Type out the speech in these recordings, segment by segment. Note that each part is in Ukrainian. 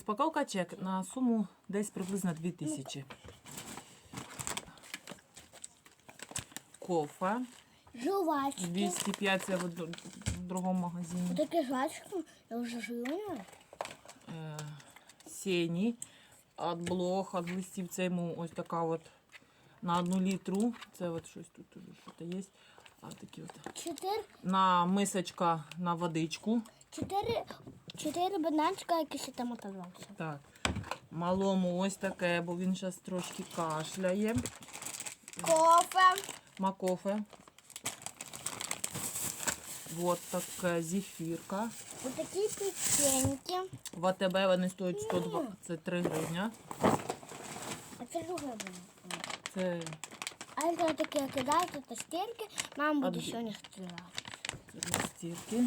Розпаковка чек на суму десь приблизно 2000. Кофе Жвачки. 205 це в д- в другому магазині. Вот такие. Я уже жую. Е, Сені від блох, від листів. Це йому ось така от на одну літру. Це от щось тут уже щось є. А такі от. Чотири, На мисочка на водичку. чотири, чотири бананчика, які ще там оказався. Так. Малому ось таке, бо він зараз трошки кашляє. Кофе. Макофе. Вот така зефірка. Вот такі печеньки. В АТБ вони стоять 123 гривня. А це друге було. Це, А якщо таке кидають, то стірки, мама буде Одні. сьогодні стріляти. це стірки.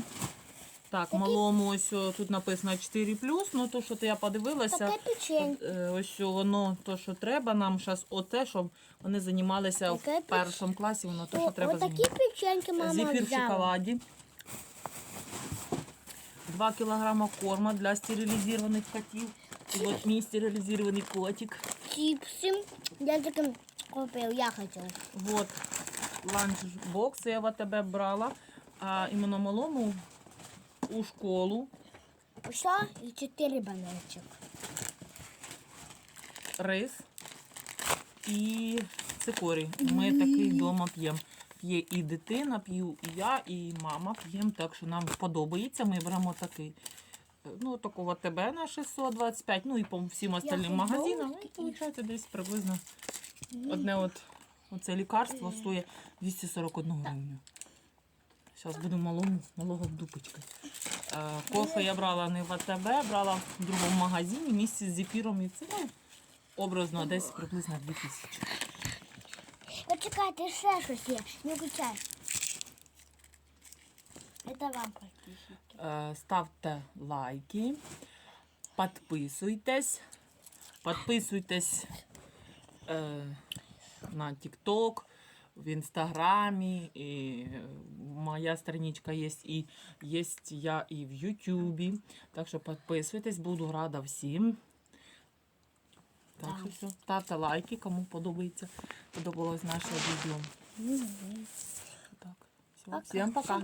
Так, малому ось о, тут написано 4 ну то, що я подивилася. Таке е, Ось що воно то, що треба. Нам зараз оце, щоб вони займалися в печ- першому класі, воно то, О, що треба Ось такі займатися. печеньки мама Зефір в взяла. шоколаді. 2 кілограма корма для стерилізованих котів. І от мій стерилізований котик. Чіпси. Я таким купив, я хотів. Вот ланчбокс я в тебе брала. А іменно малому у школу Що? І чотири бананчик. рис і цикорій. Ми такий вдома п'ємо. П'є і дитина, п'ю і я, і мама п'ємо, так що нам подобається. Ми беремо такий. е, Ну, такого ТБ на 625, ну і по всім остальним магазинам. такий. І виходить десь приблизно одне от, оце лікарство стоїть 241 гривню. Зараз буду малому, малого вдупочка. Е, кофе я брала не в АТБ, брала в другому магазині місці з зефіром і це образно десь приблизно 2000. Почекайте, ще щось є. Не включай. Это вам подписчики. Е, Ставте лайки, підписуйтесь, підписуйтесь е, на TikTok, в Інстаграмі, і е, моя страничка є, і є я і в Ютубі. Так що підписуйтесь, буду рада всім. Так що все. Ставте лайки, кому подобається, подобалось наше відео. Так, все. Всім пока.